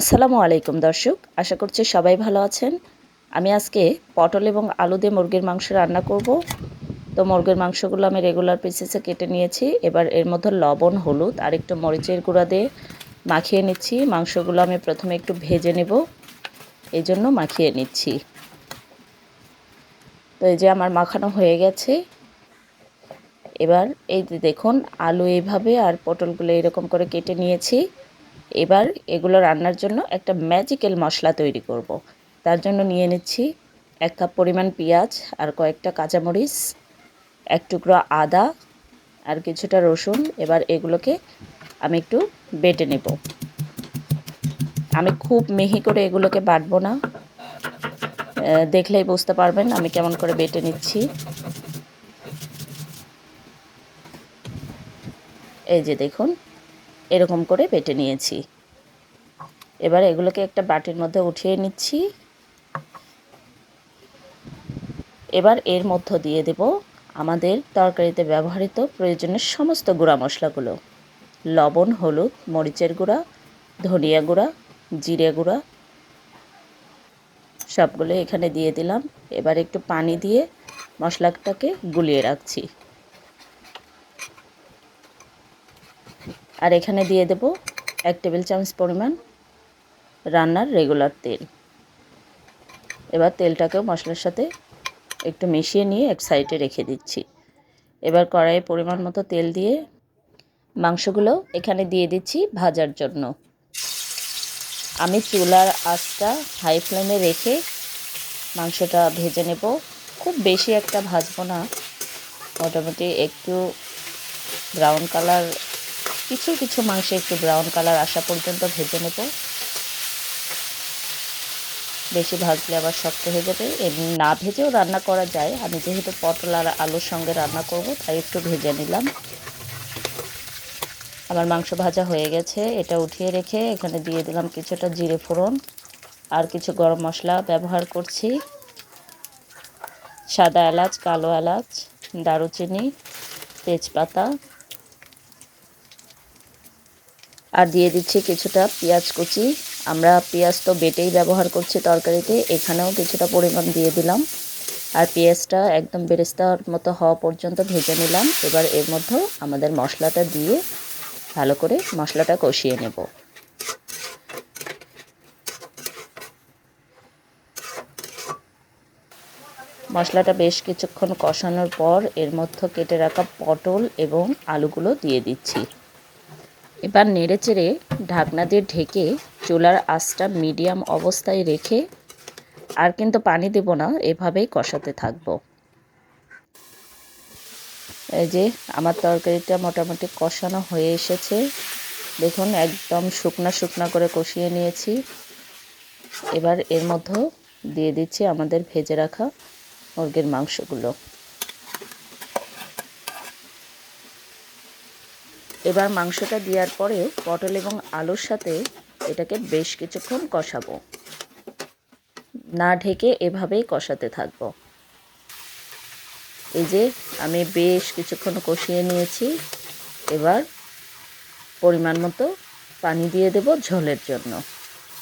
আসসালামু আলাইকুম, দর্শক। আশা করছি সবাই ভালো আছেন। আমি আজকে পটল এবং আলু দিয়ে মুরগির মাংস রান্না করব। তো মুরগির মাংসগুলো আমি রেগুলার পিসেসে কেটে নিয়েছি। এবার এর মধ্যে লবণ, হলুদ আর একটু মরিচের গুঁড়া দিয়ে মাখিয়ে নিচ্ছি। মাংসগুলো আমি প্রথমে একটু ভেজে নেব। এই জন্য মাখিয়ে নিচ্ছি। তো এই যে আমার মাখানো হয়ে গেছে। এবার এই দেখুন, আলু এইভাবে আর পটলগুলো এরকম করে কেটে নিয়েছি। এবার এগুলো রান্নার জন্য একটা ম্যাজিক্যাল মশলা তৈরি করব। তার জন্য নিয়ে নিচ্ছি এক কাপ পরিমাণ পেঁয়াজ আর কয়েকটা কাঁচামরিচ, এক টুকরো আদা আর কিছুটা রসুন। এবার এগুলোকে আমি একটু বেটে নেব। আমি খুব মিহি করে এগুলোকে বাটবো না। দেখলেই বুঝতে পারবেন আমি কেমন করে বেটে নিচ্ছি। এই যে দেখুন এরকম করে বেটে নিয়েছি। এবার এগুলোকে একটা বাটির মধ্যে উঠিয়ে নিচ্ছি। এবার এর মধ্য দিয়ে দেব আমাদের তরকারিতে ব্যবহৃত প্রয়োজনের সমস্ত গুঁড়া মশলাগুলো। লবণ, হলুদ, মরিচের গুঁড়া, ধনিয়া গুঁড়া, জিরে গুঁড়া, সবগুলো এখানে দিয়ে দিলাম। এবার একটু পানি দিয়ে মশলাটাকে গুলিয়ে রাখছি। আর এখানে দিয়ে দেব এক টেবিল চামচ পরিমাণ রান্নার রেগুলার তেল। এবার তেলটাকেও মশলার সাথে একটু মিশিয়ে নিয়ে এক সাইডে রেখে দিচ্ছি। এবার কড়াইয়ে পরিমাণ মতো তেল দিয়ে মাংসগুলো এখানে দিয়ে দিচ্ছি ভাজার জন্য। আমি চুলার আঁচটা হাই ফ্লেমে রেখে মাংসটা ভেজে নেব। খুব বেশি একটা ভাজবো না। মোটামুটি একটু ব্রাউন কালার কিছু কিছু মাংসে একটু ব্রাউন কালার আসা পর্যন্ত ভেজে নেব। বেশি ভাজলে আবার শক্ত হয়ে যাবে। এমনি না ভেজেও রান্না করা যায়। আমি যেহেতু পটল আর আলুর সঙ্গে রান্না করব, তাই একটু ভেজে নিলাম। আমার মাংস ভাজা হয়ে গেছে। এটা উঠিয়ে রেখে এখানে দিয়ে দিলাম কিছুটা জিরে ফোড়ন আর কিছু গরম মশলা ব্যবহার করছি। সাদা এলাচ, কালো এলাচ, দারুচিনি, তেজপাতা আর দিয়ে দিচ্ছি কিছুটা পেঁয়াজ কুচি। আমরা পেঁয়াজ তো বেটেই ব্যবহার করছি তরকারিতে, এখানেও কিছুটা পরিমাণ দিয়ে দিলাম। আর পেঁয়াজটা একদম বেরেস্তার মতো হওয়া পর্যন্ত ভেজে নিলাম। এবার এর মধ্যেও আমাদের মশলাটা দিয়ে ভালো করে মশলাটা কষিয়ে নেব। মশলাটা বেশ কিছুক্ষণ কষানোর পর এর মধ্যে কেটে রাখা পটল এবং আলুগুলো দিয়ে দিচ্ছি। এবার নেড়ে চেড়ে ঢাকনা দিয়ে ঢেকে চুলার আঁচটা মিডিয়াম অবস্থায় রেখে আর কিন্তু পানি দেব না, এভাবেই কষাতে থাকব। এই যে আমার তরকারিটা মোটামুটি কষানো হয়ে এসেছে। দেখুন, একদম শুকনা শুকনা করে কষিয়ে নিয়েছি। এবার এর মধ্যেও দিয়ে দিচ্ছি আমাদের ভেজে রাখা মুরগির মাংসগুলো। এবার মাংসটা দেওয়ার পরে পটল এবং আলুর সাথে এটাকে বেশ কিছুক্ষণ কষাবো। না ঢেকে এভাবেই কষাতে থাকব। এই যে আমি বেশ কিছুক্ষণ কষিয়ে নিয়েছি। এবার পরিমাণ মতো পানি দিয়ে দেব ঝোলের জন্য।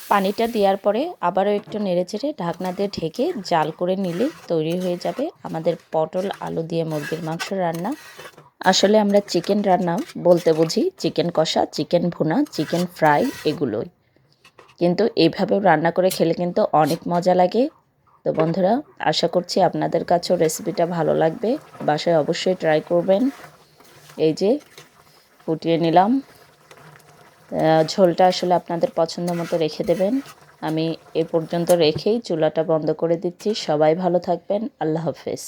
পানিটা দেওয়ার পরে আবারও একটু নেড়েচেড়ে ঢাকনা দিয়ে ঢেকে জাল করে নিলে তৈরি হয়ে যাবে আমাদের পটল, আলু দিয়ে মুরগির মাংস রান্না। আসলে আমরা চিকেন রান্না বলতে বুঝি চিকেন কষা, চিকেন ভুনা, চিকেন ফ্রাই এগুলোই। কিন্তু এইভাবেও রান্না করে খেলে কিন্তু অনেক মজা লাগে। তো বন্ধুরা, আশা করছি আপনাদের কাছেও রেসিপিটা ভালো লাগবে। বাসায় অবশ্যই ট্রাই করবেন। এই যে ফুটিয়ে নিলাম। ঝোলটা আসলে আপনাদের পছন্দ মতো রেখে দেবেন। আমি এ পর্যন্ত রেখেই চুলাটা বন্ধ করে দিচ্ছি। সবাই ভালো থাকবেন। আল্লাহ হাফেজ।